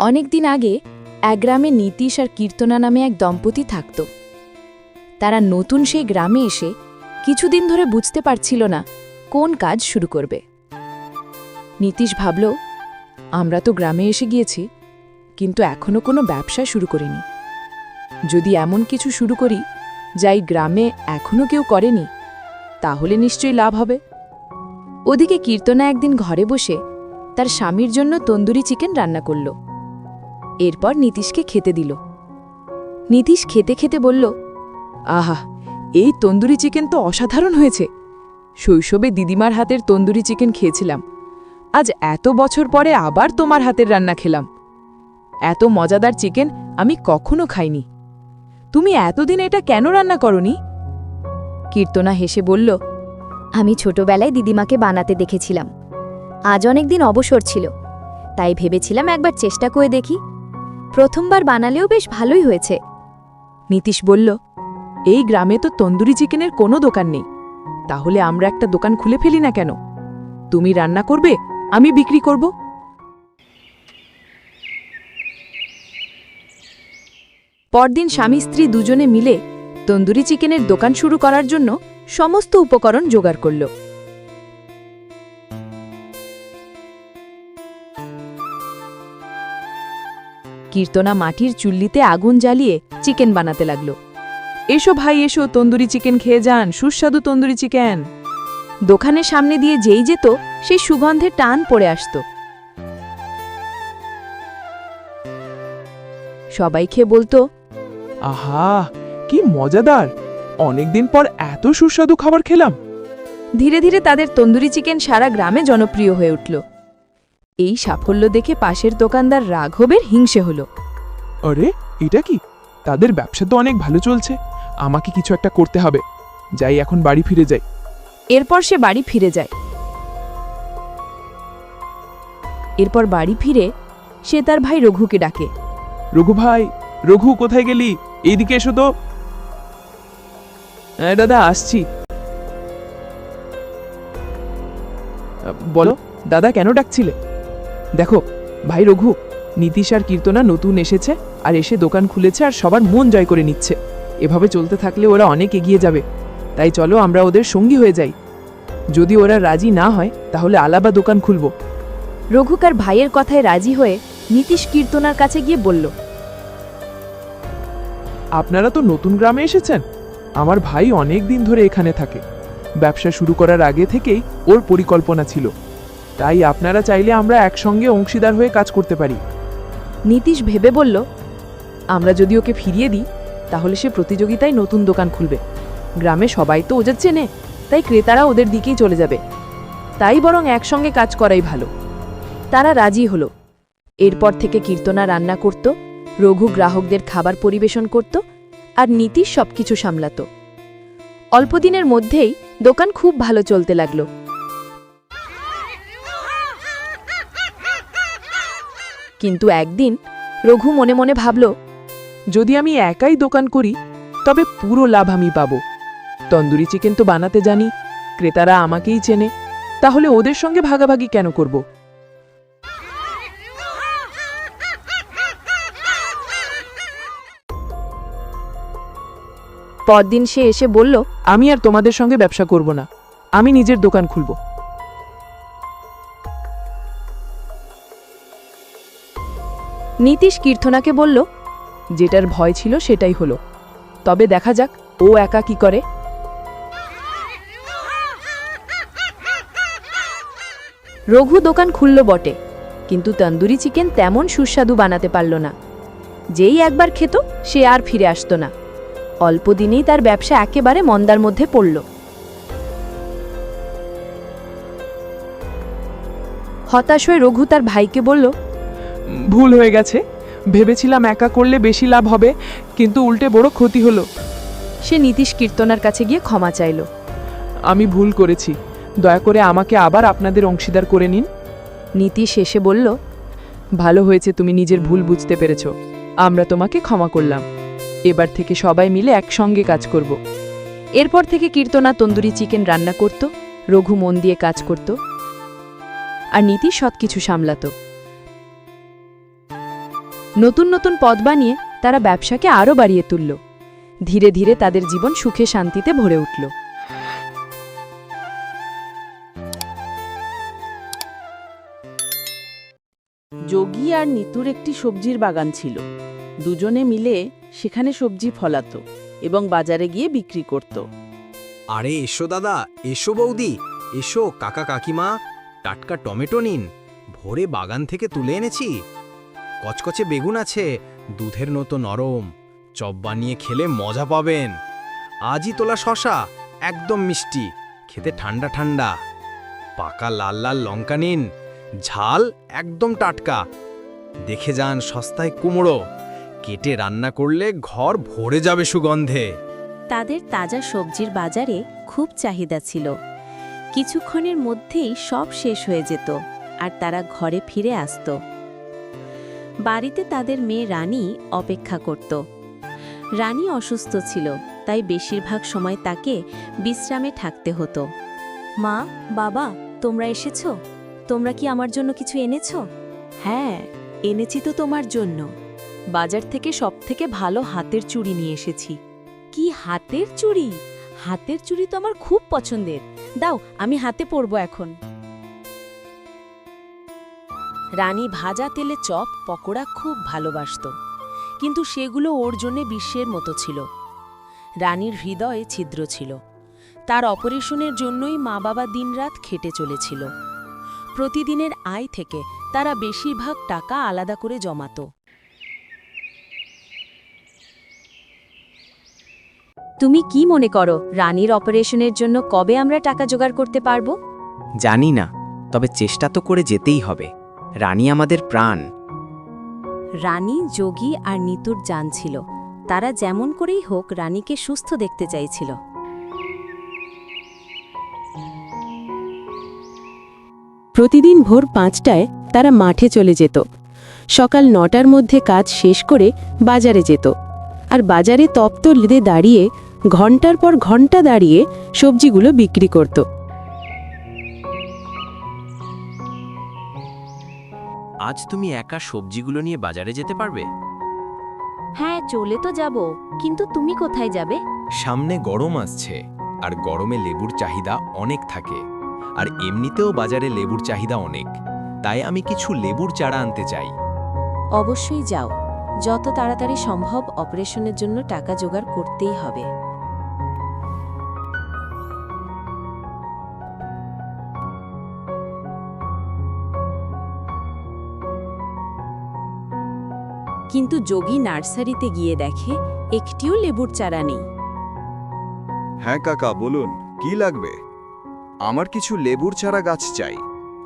অনেক দিন আগে এক গ্রামে নীতিশ আর কীর্তনা নামে এক দম্পতি থাকত। তারা নতুন সেই গ্রামে এসে কিছুদিন ধরে বুঝতে পারছিল না কোন কাজ শুরু করবে। নীতিশ ভাবল, আমরা তো গ্রামে এসে গিয়েছি, কিন্তু এখনও কোনো ব্যবসা শুরু করিনি। যদি এমন কিছু শুরু করি যাই গ্রামে এখনও কেউ করেনি, তাহলে নিশ্চয়ই লাভ হবে। ওদিকে কীর্তনা একদিন ঘরে বসে তার স্বামীর জন্য তন্দুরি চিকেন রান্না করল। এরপর নীতিশকে খেতে দিল। নীতিশ খেতে খেতে বলল, আহা, এই তন্দুরি চিকেন তো অসাধারণ হয়েছে। শৈশবে দিদিমার হাতের তন্দুরি চিকেন খেয়েছিলাম। আজ এত বছর পরে আবার তোমার হাতের রান্না খেলাম। এত মজাদার চিকেন আমি কখনো খাইনি। তুমি এতদিন এটা কেন রান্না করনি? কীর্তনা হেসে বলল আমি ছোটবেলায় দিদিমাকে বানাতে দেখেছিলাম। আজ অনেক দিন অবসর ছিল। তাই ভেবেছিলাম একবার চেষ্টা করে দেখি। প্রথমবার বানালেও বেশ ভালোই হয়েছে। নীতিশ বলল, এই গ্রামে তো তন্দুরি চিকেনের কোনো দোকান নেই। তাহলে আমরা একটা দোকান খুলে ফেলি না কেন? তুমি রান্না করবে, আমি বিক্রি করব। পরদিন স্বামী স্ত্রী দুজনে মিলে তন্দুরি চিকেনের দোকান শুরু করার জন্য সমস্ত উপকরণ জোগাড় করল। কীর্তনা মাটির চুল্লিতে আগুন জ্বালিয়ে চিকেন বানাতে লাগল। এসো ভাই, এসো, তন্দুরি চিকেন খেয়ে যান, সুস্বাদু তন্দুরি চিকেন। দোকানের সামনে দিয়ে যেই যেত সেই সুগন্ধে টান পড়ে আসত। সবাই খেয়ে বলতো, আহা, কি মজাদার! অনেকদিন পর এত সুস্বাদু খাবার খেলাম। ধীরে ধীরে তাদের তন্দুরি চিকেন সারা গ্রামে জনপ্রিয় হয়ে উঠল। এই সাফল্য দেখে পাশের দোকানদার রাঘবের হিংসে হল। আরে এটা কি? তাদের ব্যবসা তো অনেক ভালো চলছে। আমাকে কিছু একটা করতে হবে। যাই এখন বাড়ি ফিরে যাই। এরপর সে বাড়ি ফিরে যায়। এরপর বাড়ি ফিরে সে তার ভাই রঘুকে ডাকে। রঘু ভাই রঘু কোথায় গেলি? এইদিকে এসো তো। হ্যাঁ দাদা আসছি। বলো দাদা কেন ডাকছিলে? দেখো ভাই রঘু নীতিশ আর কীর্তনা নতুন এসেছে আর এসে দোকান খুলেছে আর সবার মন জয় করে নিচ্ছে। এভাবে চলতে থাকলে ওরা অনেক এগিয়ে যাবে। তাই চলো আমরা ওদের সঙ্গী হয়ে যাই। যদি ওরা রাজি না হয় তাহলে আলাবা দোকান খুলবো। রঘুকার ভাইয়ের কথায় রাজি হয়ে নীতিশ কীর্তনার কাছে গিয়ে বলল আপনারা তো নতুন গ্রামে এসেছেন। আমার ভাই অনেক দিন ধরে এখানে থাকে। ব্যবসা শুরু করার আগে থেকেই ওর পরিকল্পনা ছিল। তাই আপনারা চাইলে আমরা একসঙ্গে অংশীদার হয়ে কাজ করতে পারি। নীতিশ ভেবে বলল, আমরা যদি ওকে ফিরিয়ে দিই, তাহলে সে প্রতিযোগিতায় নতুন দোকান খুলবে। গ্রামে সবাই তো ওদের চেনে, তাই ক্রেতারা ওদের দিকেই চলে যাবে। তাই বরং একসঙ্গে কাজ করাই ভালো। তারা রাজি হলো। এরপর থেকে কীর্তনা রান্না করত, রঘু গ্রাহকদের খাবার পরিবেশন করত আর নীতিশ সবকিছু সামলাত। অল্পদিনের মধ্যেই দোকান খুব ভালো চলতে লাগল। কিন্তু একদিন রঘু মনে মনে ভাবল, যদি আমি একাই দোকান করি, তবে পুরো লাভ আমি পাবো। তন্দুরি চিকেন তো বানাতে জানি, ক্রেতারা আমাকেই চেনে, তাহলে ওদের সঙ্গে ভাগাভাগি কেন করব? পরদিন সে এসে বলল আমি আর তোমাদের সঙ্গে ব্যবসা করব না। আমি নিজের দোকান খুলব। নীতিশ কীর্তনাকে বলল যেটার ভয় ছিল সেটাই হলো। তবে দেখা যাক ও একা কি করে। রঘু দোকান খুলল বটে কিন্তু তন্দুরি চিকেন তেমন সুস্বাদু বানাতে পারল না। যেই একবার খেত সে আর ফিরে আসতো না। অল্প দিনেই তার ব্যবসা একেবারে মন্দার মধ্যে পড়ল। হতাশ হয়ে রঘু তার ভাইকে বলল ভুল হয়ে গেছে। ভেবেছিলাম একা করলে বেশি লাভ হবে কিন্তু উল্টে বড় ক্ষতি হলো। সে নীতিশ কীর্তনার কাছে গিয়ে ক্ষমা চাইল। আমি ভুল করেছি। দয়া করে আমাকে আবার আপনাদের অংশীদার করে নিন। নীতিশ এসে বলল ভালো হয়েছে তুমি নিজের ভুল বুঝতে পেরেছ। আমরা তোমাকে ক্ষমা করলাম। এবার থেকে সবাই মিলে একসঙ্গে কাজ করব। এরপর থেকে কীর্তনা, তন্দুরি চিকেন রান্না করত, রঘু মন দিয়ে কাজ করত আর নীতি সবকিছু সামলাত। নতুন নতুন পদ বানিয়ে তারা ব্যবসাকে আরও বাড়িয়ে তুলল। ধীরে ধীরে তাদের জীবন সুখে শান্তিতে ভরে উঠল। যোগী আর নিতুর একটি সবজির বাগান ছিল। দুজনে মিলে সেখানে সবজি ফলাতো এবং বাজারে গিয়ে বিক্রি করত। আরে এসো দাদা, এসো বৌদি, এসো কাকা কাকিমা, টাটকা টমেটো নিন, ভোরে বাগান থেকে তুলে এনেছি। কচকচে বেগুন আছে, দুধের মতো নরম চপ বানিয়ে খেলে মজা পাবেন। আজই তোলা শশা, একদম মিষ্টি, খেতে ঠান্ডা ঠান্ডা। পাকা লাল লাল লঙ্কা নিন, ঝাল একদম টাটকা। দেখে যান সস্তায় কুমড়ো। কেটে রান্না করলে ঘর ভরে যাবে সুগন্ধে। তাদের তাজা সবজির বাজারে খুব চাহিদা ছিল। কিছুক্ষণের মধ্যেই সব শেষ হয়ে যেত আর তারা ঘরে ফিরে আসত। বাড়িতে তাদের মেয়ে রানী অপেক্ষা করত। রানী অসুস্থ ছিল, তাই বেশিরভাগ সময় তাকে বিশ্রামে থাকতে হতো। মা, বাবা, তোমরা এসেছ? তোমরা কি আমার জন্য কিছু এনেছো? হ্যাঁ এনেছি তো তোমার জন্য। বাজার থেকে সবথেকে ভালো হাতের চুড়ি নিয়ে এসেছি। কি হাতের চুড়ি? হাতের চুড়ি তো আমার খুব পছন্দের। দাও, আমি হাতে পরব এখন। রানী ভাজা তেলে চপ পকোড়া খুব ভালোবাসত। কিন্তু সেগুলো ওর জন্যে বিশ্বের মতো ছিল। রানীর হৃদয়ে ছিদ্র ছিল। তার অপারেশনের জন্যই মা বাবা দিনরাত খেটে চলেছিল। প্রতিদিনের আয় থেকে তারা বেশিরভাগ টাকা আলাদা করে জমাতো। তুমি কি মনে করো রানীর অপারেশনের জন্য কবে আমরা টাকা জোগাড় করতে পারব? জানি না তবে চেষ্টা তো করে যেতেই হবে। রানী আমাদের প্রাণ। রানী যোগী আর নিতুর জান ছিল। তারা যেমন করেই হোক রানীকে সুস্থ দেখতে চাইছিল। প্রতিদিন ভোর পাঁচটায় তারা মাঠে চলে যেত। সকাল নটার মধ্যে কাজ শেষ করে বাজারে যেত। আর বাজারে তপ্ত লেদে দাঁড়িয়ে ঘণ্টার পর ঘণ্টা দাঁড়িয়ে সবজিগুলো বিক্রি করত। আজ তুমি একা সবজিগুলো নিয়ে বাজারে যেতে পারবে? হ্যাঁ চলে তো যাব। কিন্তু তুমি কোথায় যাবে? সামনে গরম আসছে আর গরমে লেবুর চাহিদা অনেক থাকে। আর এমনিতেও বাজারে লেবুর চাহিদা অনেক তাই আমি কিছু লেবুর চারা আনতে চাই। অবশ্যই যাও। যত তাড়াতাড়ি সম্ভব অপারেশনের জন্য টাকা জোগাড় করতেই হবে। কিন্তু যোগী নার্সারিতে গিয়ে দেখে একটিও লেবুর চারা নেই। হ্যাঁ কাকা বলুন কি লাগবে? আমার কিছু লেবুর চারা গাছ চাই।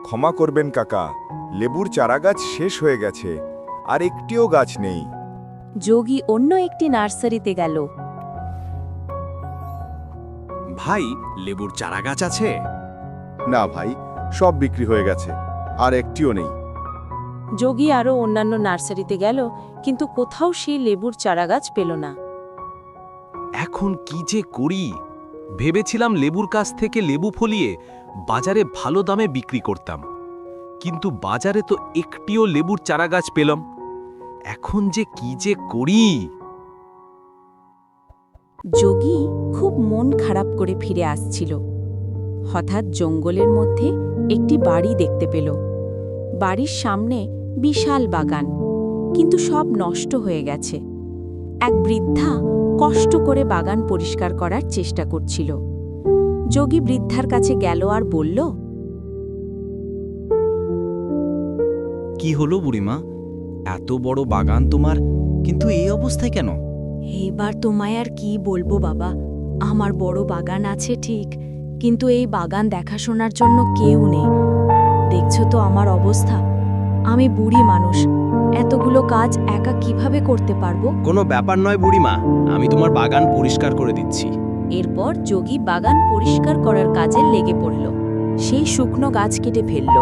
ক্ষমা করবেন কাকা লেবুর চারা গাছ শেষ হয়ে গেছে আর একটিও গাছ নেই। যোগী অন্য একটি নার্সারিতে গেল। ভাই লেবুর চারা গাছ আছে? না ভাই সব বিক্রি হয়ে গেছে আর একটিও নেই। যোগী আরও অন্যান্য নার্সারিতে গেল কিন্তু কোথাও সেই লেবুর চারাগাছ পেল না। এখন কি যে করি? ভেবেছিলাম লেবুর কাছ থেকে লেবু ফলিয়ে বাজারে ভালো দামে বিক্রি করতাম। কিন্তু বাজারে তো একটিও লেবুর চারাগাছ পেলাম। এখন যে কি যে করি? যোগী খুব মন খারাপ করে ফিরে আসছিল। হঠাৎ জঙ্গলের মধ্যে একটি বাড়ি দেখতে পেল। বাড়ির সামনে বিশাল বাগান কিন্তু সব নষ্ট হয়ে গেছে। এক বৃদ্ধা কষ্ট করে বাগান পরিষ্কার করার চেষ্টা করছিল। যোগী বৃদ্ধার কাছে গেল আর বলল কি হলো বুড়িমা? এত বড় বাগান তোমার কিন্তু এই অবস্থায় কেন? এবার তোমায় আর কি বলব বাবা আমার বড় বাগান আছে ঠিক কিন্তু এই বাগান দেখাশোনার জন্য কেউ নেই। দেখছ তো আমার অবস্থা আমি বুড়ি মানুষ। এতগুলো কাজ একা কীভাবে করতে পারব? কোনো ব্যাপার নয় বুড়িমা আমি তোমার বাগান পরিষ্কার করে দিচ্ছি। এরপর যোগী বাগান পরিষ্কার করার কাজে লেগে পড়ল। সেই শুকনো গাছ কেটে ফেলল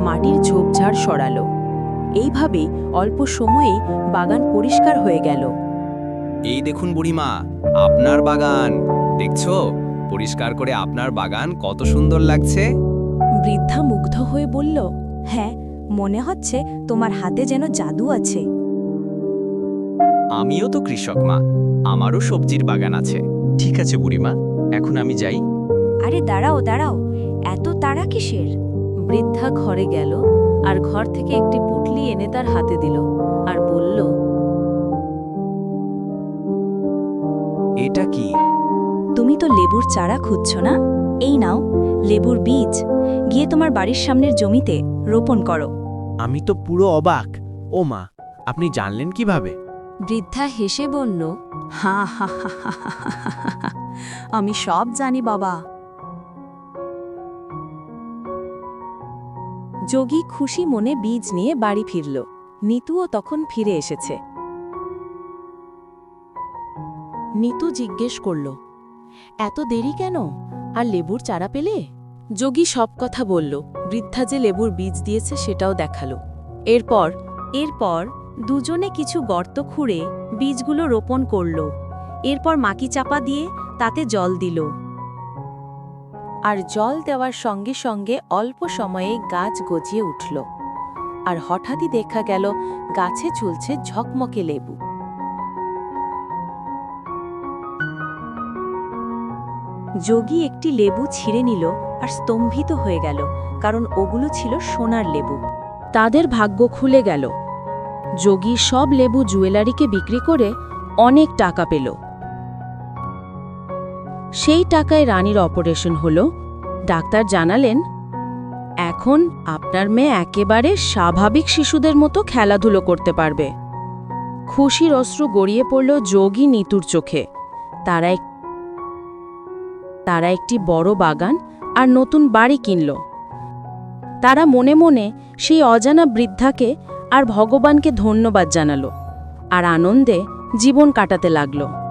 মাটির ঝোপঝাড় সরালো। এইভাবে অল্প সময়েই বাগান পরিষ্কার হয়ে গেল। এই দেখুন বুড়িমা আপনার বাগান। দেখছ? পরিষ্কার করে আপনার বাগান কত সুন্দর লাগছে। বৃদ্ধা মুগ্ধ হয়ে বলল হ্যাঁ মনে হচ্ছে তোমার হাতে যেন জাদু আছে। আমিও তো কৃষক মা। আমারও সবজির বাগান আছে। ঠিক আছে বুড়িমা এখন আমি যাই। আরে দাঁড়াও দাঁড়াও। এত তাড়া কিসের? বৃদ্ধা ঘরে গেল আর ঘর থেকে একটি পুটলি এনে তার হাতে দিল আর বলল এটা কি? তুমি তো লেবুর চারা খুঁজছ না? এই নাও লেবুর বীজ। গিয়ে তোমার বাড়ির সামনের জমিতে রোপণ করো। আমি তো পুরো অবাক। ও মা আপনি জানলেন কীভাবে? বৃদ্ধা হেসে বলল হা হা হা আমি সব জানি বাবা। যোগী খুশি মনে বীজ নিয়ে বাড়ি ফিরল। নিতুও তখন ফিরে এসেছে। নিতু জিজ্ঞেস করল এত দেরি কেন? আর লেবুর চারা পেলে? যোগী সব কথা বলল, বৃদ্ধা যে লেবুর বীজ দিয়েছে সেটাও দেখাল। এরপর এরপর দুজনে কিছু গর্ত খুঁড়ে বীজগুলো রোপণ করল। এরপর মাকি চাপা দিয়ে তাতে জল দিল। আর জল দেওয়ার সঙ্গে সঙ্গে অল্প সময়ে গাছ গজিয়ে উঠল। আর হঠাৎই দেখা গেল, গাছে ঝুলছে ঝকমকে লেবু। যোগী একটি লেবু ছিঁড়ে নিল আর স্তম্ভিত হয়ে গেল, কারণ ওগুলো ছিল সোনার লেবু। তাদের ভাগ্য খুলে গেল। যোগী সব লেবু জুয়েলারিকে বিক্রি করে অনেক টাকা পেল। সেই টাকায় রানীর অপারেশন হল। ডাক্তার জানালেন, এখন আপনার মেয়ে একেবারে স্বাভাবিক শিশুদের মতো খেলাধুলো করতে পারবে। খুশির অশ্রু গড়িয়ে পড়ল যোগী নিতুর চোখে। তারা তারা একটি বড় বাগান আর নতুন বাড়ি কিনল। তারা মনে মনে সেই অজানা বৃদ্ধাকে আর ভগবানকে ধন্যবাদ জানালো আর আনন্দে জীবন কাটাতে লাগল।